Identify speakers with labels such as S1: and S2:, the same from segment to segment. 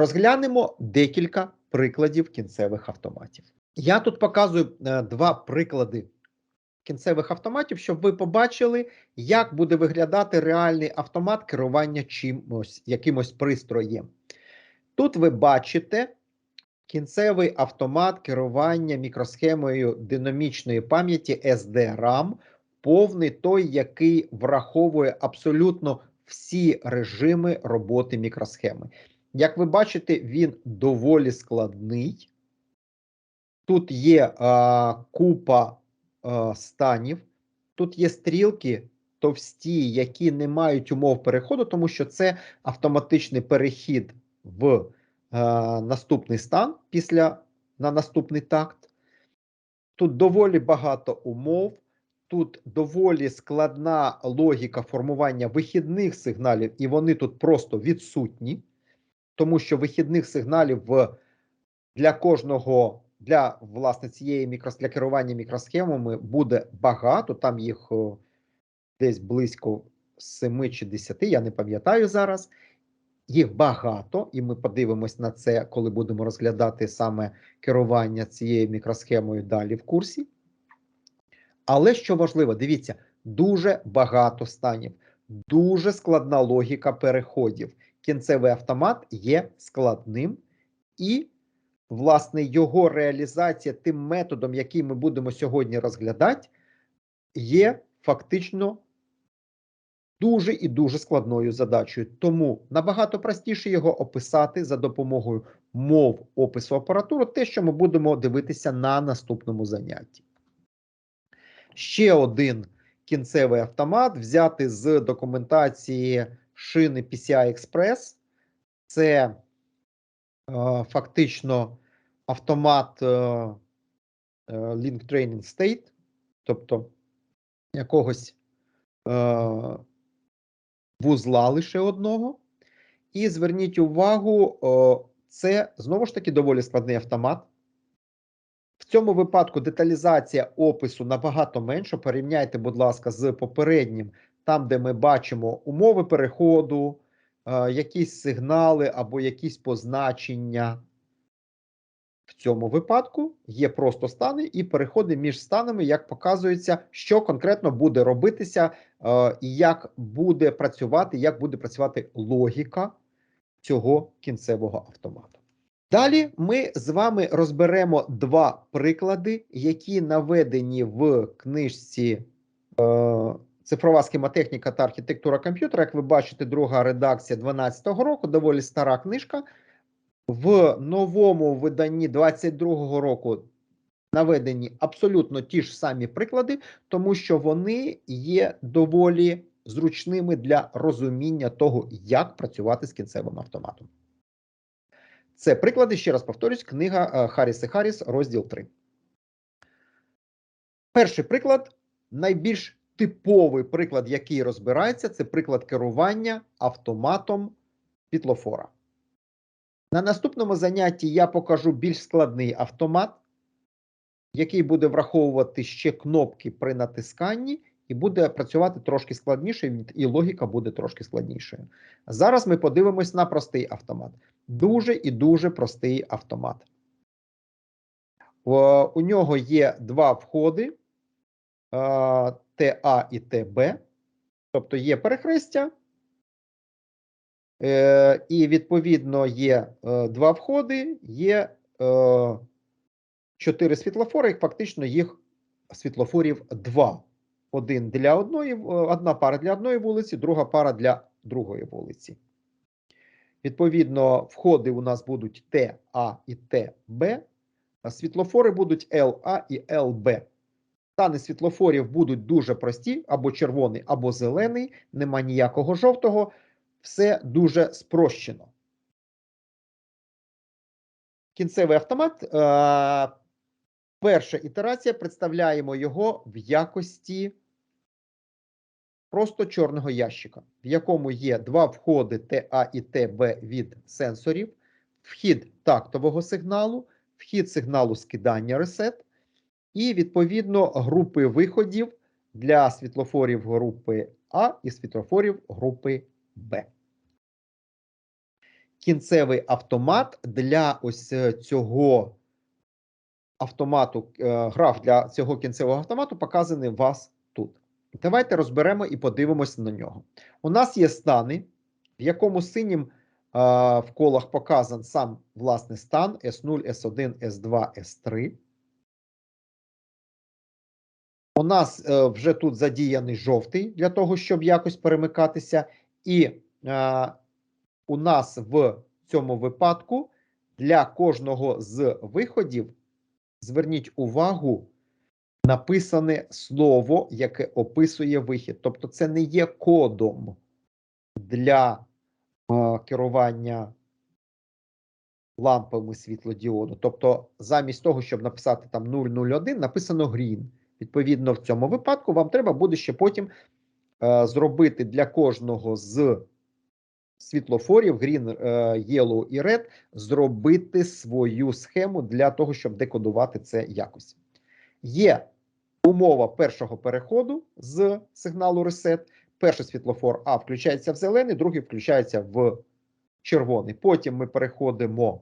S1: Розглянемо декілька прикладів кінцевих автоматів. Я тут показую е, два приклади кінцевих автоматів, щоб ви побачили, як буде виглядати реальний автомат керування чимось, якимось пристроєм. Тут ви бачите кінцевий автомат керування мікросхемою динамічної пам'яті SDRAM, повний той, який враховує абсолютно всі режими роботи мікросхеми. Як ви бачите, він доволі складний. Тут є а, купа а, станів, тут є стрілки товсті, які не мають умов переходу, тому що це автоматичний перехід в а, наступний стан після на наступний такт. Тут доволі багато умов. Тут доволі складна логіка формування вихідних сигналів, і вони тут просто відсутні тому що вихідних сигналів для кожного для власне цієї мікро, для керування мікросхемами буде багато. Там їх десь близько 7 чи 10, я не пам'ятаю зараз. Їх багато, і ми подивимось на це, коли будемо розглядати саме керування цією мікросхемою далі в курсі. Але що важливо, дивіться, дуже багато станів, дуже складна логіка переходів кінцевий автомат є складним, і, власне, його реалізація тим методом, який ми будемо сьогодні розглядати, є фактично дуже і дуже складною задачею. Тому набагато простіше його описати за допомогою мов опису апаратури, те, що ми будемо дивитися на наступному занятті. Ще один кінцевий автомат взяти з документації шини PCI Express. Це е, фактично автомат е, е, Link Training State, тобто якогось е, вузла лише одного. І зверніть увагу, е, це знову ж таки доволі складний автомат. В цьому випадку деталізація опису набагато менша. Порівняйте, будь ласка, з попереднім там, де ми бачимо умови переходу, е, якісь сигнали або якісь позначення. В цьому випадку є просто стани і переходи між станами, як показується, що конкретно буде робитися, е, і як буде працювати, як буде працювати логіка цього кінцевого автомату. Далі ми з вами розберемо два приклади, які наведені в книжці. Е, Цифрова схемотехніка та архітектура комп'ютера, як ви бачите, друга редакція 2012 року, доволі стара книжка. В новому виданні 22-го року наведені абсолютно ті ж самі приклади, тому що вони є доволі зручними для розуміння того, як працювати з кінцевим автоматом. Це приклади, ще раз повторюсь, книга Харріс і Харріс, розділ 3. Перший приклад найбільш типовий приклад, який розбирається, це приклад керування автоматом пітлофора. На наступному занятті я покажу більш складний автомат, який буде враховувати ще кнопки при натисканні, і буде працювати трошки складніше, і логіка буде трошки складнішою. Зараз ми подивимось на простий автомат. Дуже і дуже простий автомат. У нього є два входи. TA і ТБ, тобто є перехрестя, е, і відповідно є е, два входи, є е, чотири світлофори, їх фактично їх світлофорів два. Один для одної, одна пара для одної вулиці, друга пара для другої вулиці. Відповідно, входи у нас будуть ТА і ТБ, а світлофори будуть ЛА і ЛБ. Стани світлофорів будуть дуже прості, або червоний, або зелений, нема ніякого жовтого. Все дуже спрощено. Кінцевий автомат. Е перша ітерація представляємо його в якості просто чорного ящика, в якому є два входи TA і ТБ від сенсорів, вхід тактового сигналу, вхід сигналу скидання ресет і відповідно групи виходів для світлофорів групи А і світлофорів групи Б. кінцевий автомат для ось е, цього автомату, е, граф для цього кінцевого автомату показаний вас тут. Давайте розберемо і подивимося на нього. У нас є стани, в якому синім а, в колах показан сам власний стан S0, S1, S2, S3. У нас е, вже тут задіяний жовтий для того, щоб якось перемикатися. І е, у нас в цьому випадку для кожного з виходів зверніть увагу, написане слово, яке описує вихід. Тобто, це не є кодом для е, керування лампами світлодіоду. Тобто, замість того, щоб написати там 001, написано green. Відповідно, в цьому випадку вам треба буде ще потім е, зробити для кожного з світлофорів green, е, yellow і red, зробити свою схему для того, щоб декодувати це якось. Є умова першого переходу з сигналу reset. Перший світлофор А включається в зелений, другий включається в червоний. Потім ми переходимо,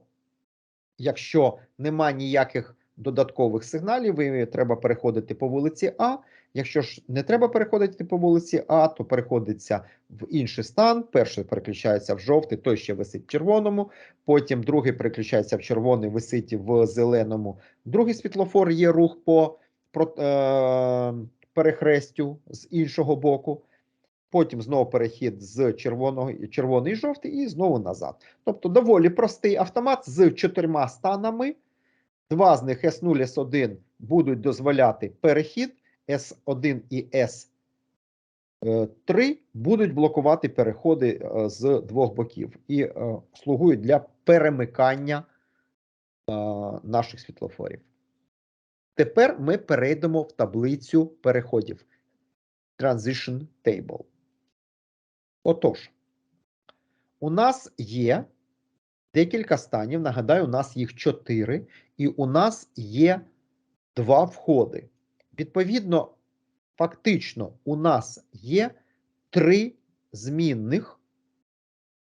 S1: якщо нема ніяких додаткових сигналів, і треба переходити по вулиці А. Якщо ж не треба переходити по вулиці А, то переходиться в інший стан. Перший переключається в жовтий, той ще висить в червоному. Потім другий переключається в червоний, висить в зеленому. Другий світлофор є рух по про, е, перехрестю з іншого боку. Потім знову перехід з червоного червоний жовтий, і знову назад. Тобто доволі простий автомат з чотирма станами. Два з них S0, S1 будуть дозволяти перехід, S1 і S3 будуть блокувати переходи е, з двох боків і е, слугують для перемикання е, наших світлофорів. Тепер ми перейдемо в таблицю переходів. Transition Table. Отож, у нас є декілька станів. Нагадаю, у нас їх чотири, і у нас є два входи. Відповідно, фактично, у нас є три змінних,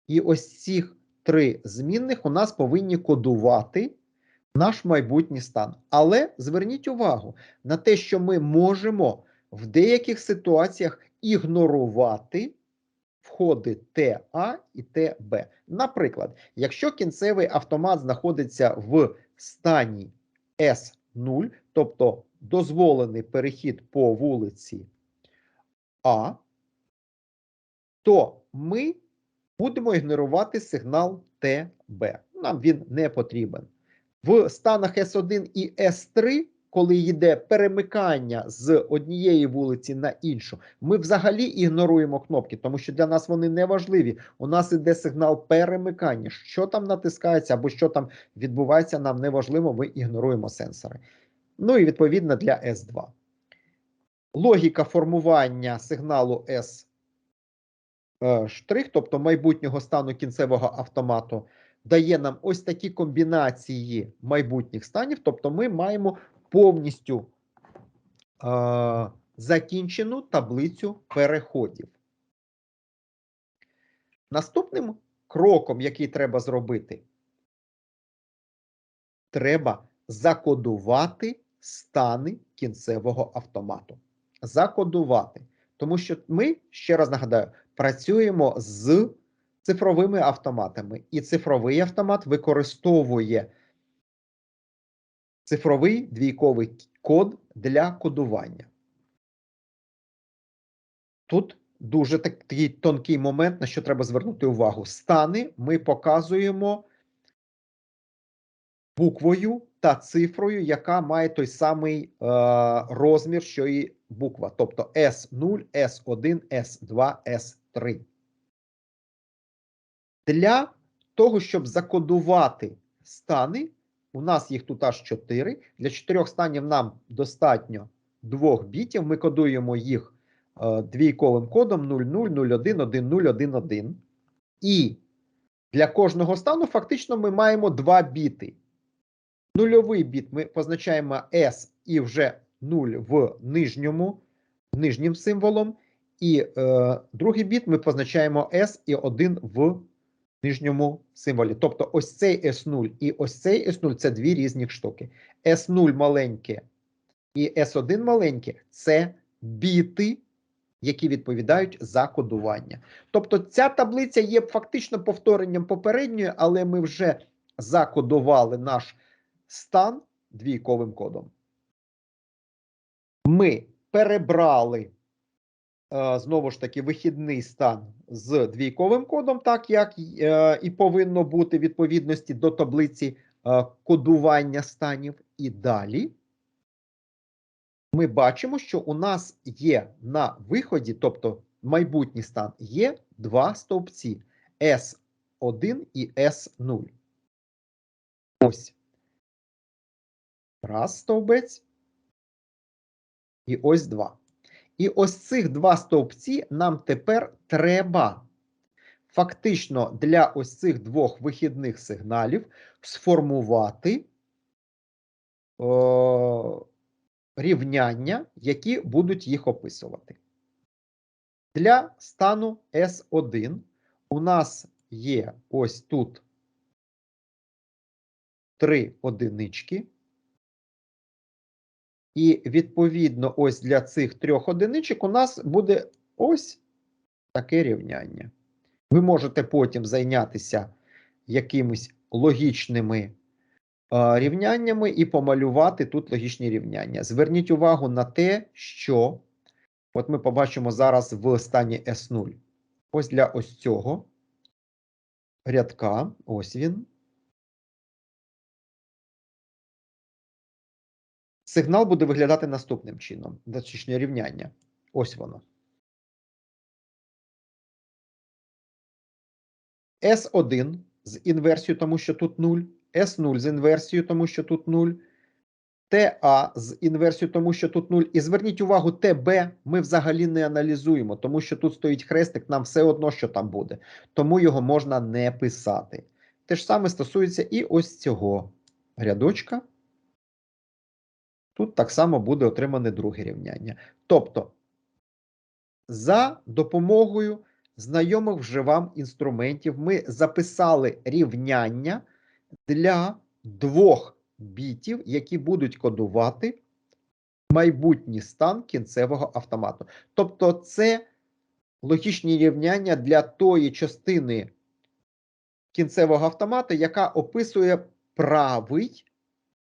S1: і ось цих три змінних у нас повинні кодувати наш майбутній стан. Але зверніть увагу на те, що ми можемо в деяких ситуаціях ігнорувати входи TA і ТБ. Наприклад, якщо кінцевий автомат знаходиться в стані S0, тобто дозволений перехід по вулиці А, то ми будемо ігнорувати сигнал ТБ. Нам він не потрібен. В станах S1 і S3 коли йде перемикання з однієї вулиці на іншу, ми взагалі ігноруємо кнопки, тому що для нас вони не важливі. У нас іде сигнал перемикання. Що там натискається або що там відбувається, нам не важливо, ми ігноруємо сенсори. Ну і відповідно для S2. Логіка формування сигналу S е, штрих, тобто майбутнього стану кінцевого автомату, дає нам ось такі комбінації майбутніх станів. Тобто, ми маємо повністю е, закінчену таблицю переходів. Наступним кроком, який треба зробити, треба закодувати стани кінцевого автомату. Закодувати. Тому що ми, ще раз нагадаю, працюємо з цифровими автоматами, і цифровий автомат використовує цифровий двійковий код для кодування. Тут дуже такий тонкий момент, на що треба звернути увагу. Стани ми показуємо буквою та цифрою, яка має той самий е, розмір, що і буква, тобто S0, S1, S2, S3. Для того, щоб закодувати стани, у нас їх тут аж 4. Для чотирьох станів нам достатньо двох бітів. Ми кодуємо їх е, двійковим кодом 00011011. І для кожного стану фактично ми маємо два біти. Нульовий біт ми позначаємо S і вже 0 в нижньому, нижнім символом. І е, другий біт ми позначаємо S і 1 в нижньому символі. Тобто ось цей S0 і ось цей S0 це дві різні штуки. S0 маленьке і S1 маленьке це біти, які відповідають за кодування. Тобто ця таблиця є фактично повторенням попередньої, але ми вже закодували наш стан двійковим кодом. Ми перебрали знову ж таки вихідний стан з двійковим кодом, так як е, і повинно бути відповідності до таблиці е, кодування станів. І далі ми бачимо, що у нас є на виході, тобто майбутній стан, є два стовпці S1 і S0. Ось. Раз стовбець. І ось два. І ось цих два стовпці нам тепер треба фактично для ось цих двох вихідних сигналів сформувати о, рівняння, які будуть їх описувати. Для стану S1 у нас є ось тут три одинички. І відповідно, ось для цих трьох одиничок у нас буде ось таке рівняння. Ви можете потім зайнятися якимись логічними рівняннями і помалювати тут логічні рівняння. Зверніть увагу на те, що от ми побачимо зараз в стані S0. Ось для ось цього рядка, ось він. Сигнал буде виглядати наступним чином. Точніше рівняння. Ось воно. S1 з інверсією, тому що тут 0, S0 з інверсією, тому що тут 0, TA з інверсією, тому що тут 0. І зверніть увагу, TB ми взагалі не аналізуємо, тому що тут стоїть хрестик, нам все одно, що там буде. Тому його можна не писати. Те ж саме стосується і ось цього рядочка. Тут так само буде отримане друге рівняння. Тобто, за допомогою знайомих вже вам інструментів ми записали рівняння для двох бітів, які будуть кодувати майбутній стан кінцевого автомату. Тобто, це логічні рівняння для тої частини кінцевого автомата, яка описує правий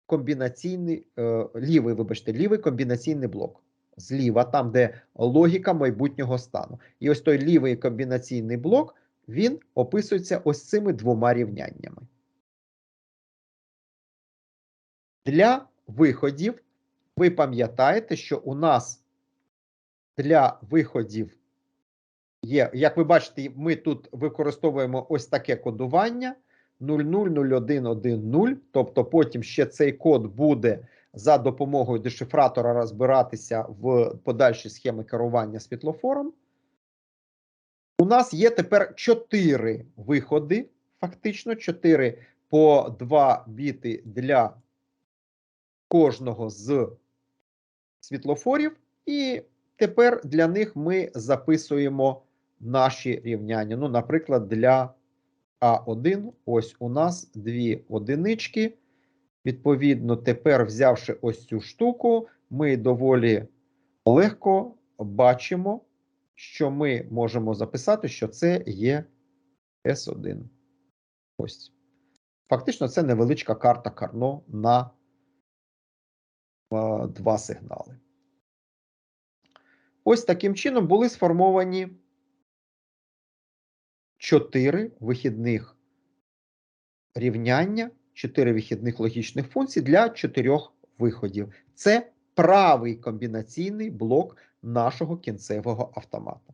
S1: комбінаційний, е, лівий, вибачте, лівий комбінаційний блок. Зліва, там, де логіка майбутнього стану. І ось той лівий комбінаційний блок, він описується ось цими двома рівняннями. Для виходів ви пам'ятаєте, що у нас для виходів є, як ви бачите, ми тут використовуємо ось таке кодування. 000110, тобто потім ще цей код буде за допомогою дешифратора розбиратися в подальші схеми керування світлофором. У нас є тепер 4 виходи, фактично 4 по 2 біти для кожного з світлофорів, і тепер для них ми записуємо наші рівняння. Ну, наприклад, для а1, ось у нас дві одинички. Відповідно, тепер, взявши ось цю штуку, ми доволі легко бачимо, що ми можемо записати, що це є S1. Ось. Фактично, це невеличка карта Карно на два сигнали. Ось таким чином були сформовані чотири вихідних рівняння, чотири вихідних логічних функцій для чотирьох виходів. Це правий комбінаційний блок нашого кінцевого автомата.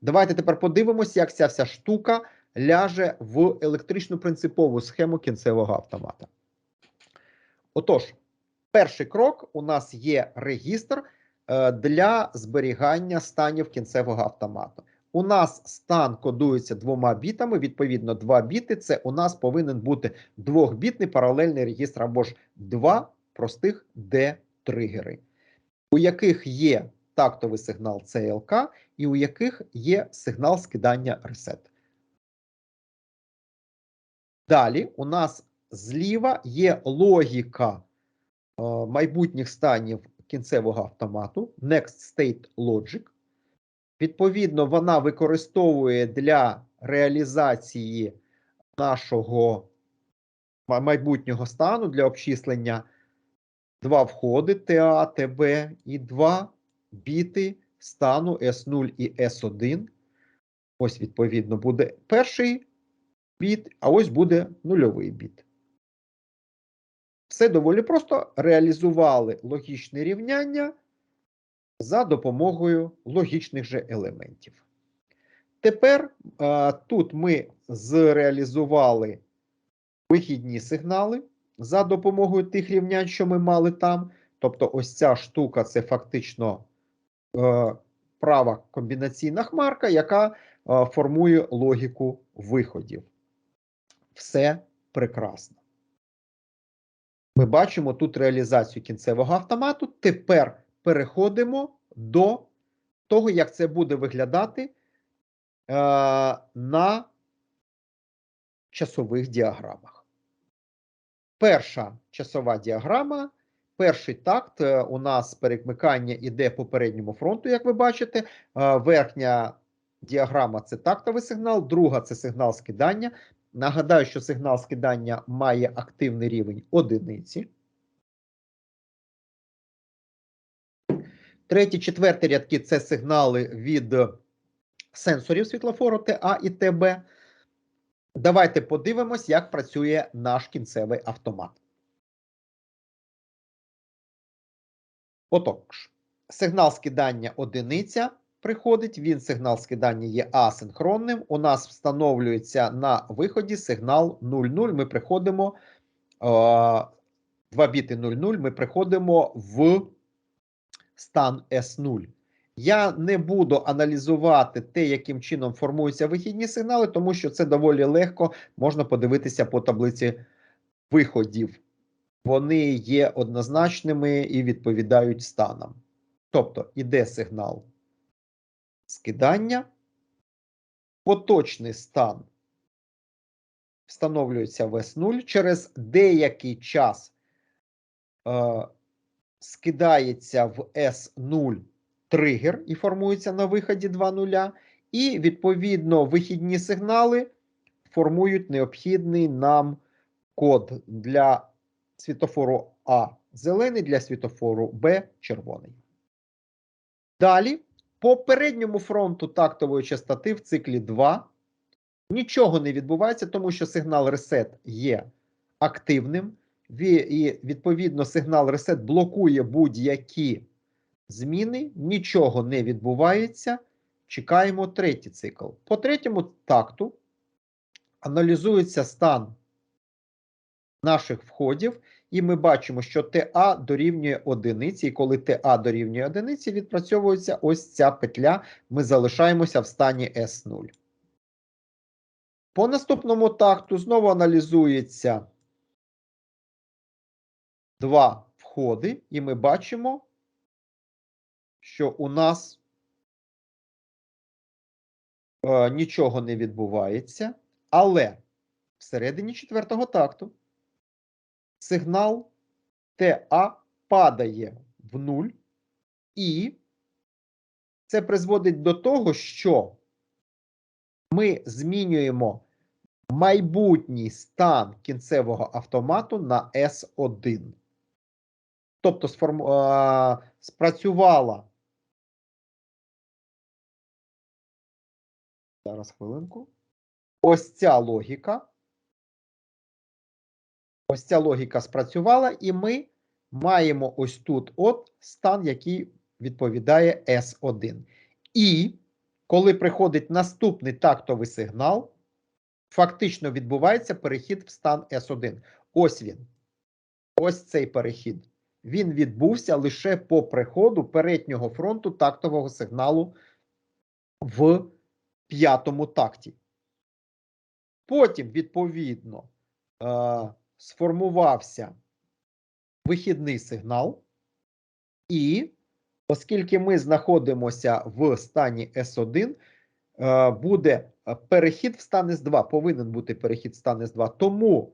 S1: Давайте тепер подивимося, як ця вся штука ляже в електричну принципову схему кінцевого автомата. Отож, перший крок у нас є регістр е, для зберігання станів кінцевого автомату. У нас стан кодується двома бітами. Відповідно, два біти це у нас повинен бути двохбітний паралельний регістр або ж два простих D-тригери, у яких є тактовий сигнал CLK і у яких є сигнал скидання reset. Далі у нас зліва є логіка е, майбутніх станів кінцевого автомату Next State Logic. Відповідно, вона використовує для реалізації нашого майбутнього стану для обчислення два входи TA, TB і два біти стану S0 і S1. Ось, відповідно, буде перший біт, а ось буде нульовий біт. Все доволі просто реалізували логічне рівняння за допомогою логічних же елементів. Тепер е, тут ми зреалізували вихідні сигнали за допомогою тих рівнянь, що ми мали там. Тобто, ось ця штука це фактично е, права комбінаційна хмарка, яка е, формує логіку виходів. Все прекрасно. Ми бачимо тут реалізацію кінцевого автомату. Тепер переходимо до того, як це буде виглядати е, на часових діаграмах. Перша часова діаграма. Перший такт е, у нас перемикання іде по передньому фронту, як ви бачите. Е, Верхня діаграма це тактовий сигнал, друга це сигнал скидання. Нагадаю, що сигнал скидання має активний рівень одиниці. Третій, четвертий рядки це сигнали від сенсорів світлофору ТА і ТБ. Давайте подивимось, як працює наш кінцевий автомат. Отож, сигнал скидання одиниця приходить, він сигнал скидання є асинхронним. У нас встановлюється на виході сигнал 00. Ми приходимо, е, 2 біти 00, ми приходимо в стан S0. Я не буду аналізувати те, яким чином формуються вихідні сигнали, тому що це доволі легко можна подивитися по таблиці виходів. Вони є однозначними і відповідають станам. Тобто іде сигнал скидання, поточний стан встановлюється в S0. Через деякий час е, скидається в S0 тригер і формується на виході 2 нуля. І, відповідно, вихідні сигнали формують необхідний нам код для світофору А зелений, для світофору Б червоний. Далі, по передньому фронту тактової частоти в циклі 2 нічого не відбувається, тому що сигнал reset є активним. І, відповідно, сигнал reset блокує будь-які зміни, нічого не відбувається. Чекаємо третій цикл. По третьому такту аналізується стан наших входів, і ми бачимо, що TA дорівнює одиниці, і коли TA дорівнює одиниці, відпрацьовується ось ця петля. Ми залишаємося в стані S0. По наступному такту знову аналізується два входи, і ми бачимо, що у нас е, нічого не відбувається, але всередині четвертого такту сигнал TA падає в нуль, і це призводить до того, що ми змінюємо майбутній стан кінцевого автомату на S1. Тобто сформ... а, спрацювала. Зараз хвилинку. Ось ця логіка. Ось ця логіка спрацювала, і ми маємо ось тут от стан, який відповідає S1. І коли приходить наступний тактовий сигнал, фактично відбувається перехід в стан S1. Ось він. Ось цей перехід. Він відбувся лише по приходу переднього фронту тактового сигналу в п'ятому такті. Потім, відповідно, е, сформувався вихідний сигнал, і оскільки ми знаходимося в стані S1, е, буде перехід в стан S2, повинен бути перехід в стан S2. Тому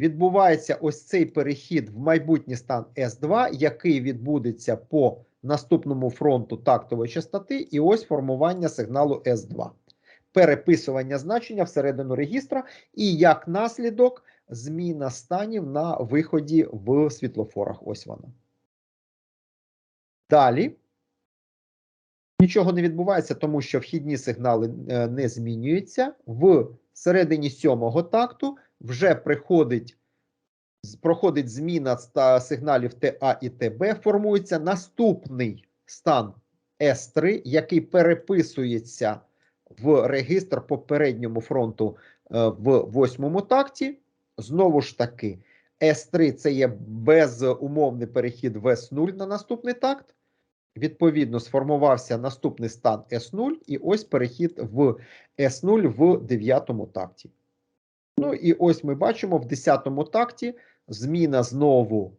S1: відбувається ось цей перехід в майбутній стан S2, який відбудеться по наступному фронту тактової частоти, і ось формування сигналу S2. Переписування значення всередину регістра, і як наслідок зміна станів на виході в світлофорах. Ось вона. Далі. Нічого не відбувається, тому що вхідні сигнали е, не змінюються. В середині сьомого такту вже приходить, проходить зміна сигналів TA і ТБ, формується наступний стан S3, який переписується в регістр попередньому фронту е, в восьмому такті. Знову ж таки, S3 це є безумовний перехід в S0 на наступний такт. Відповідно, сформувався наступний стан S0, і ось перехід в S0 в дев'ятому такті. Ну і ось ми бачимо в десятому такті зміна знову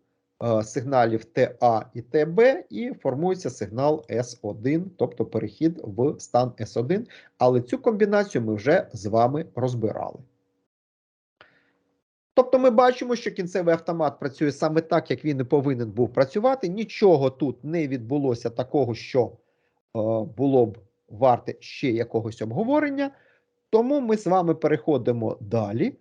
S1: е, сигналів TA і TB, і формується сигнал S1, тобто перехід в стан S1. Але цю комбінацію ми вже з вами розбирали. Тобто ми бачимо, що кінцевий автомат працює саме так, як він і повинен був працювати. Нічого тут не відбулося такого, що е, було б варте ще якогось обговорення. Тому ми з вами переходимо далі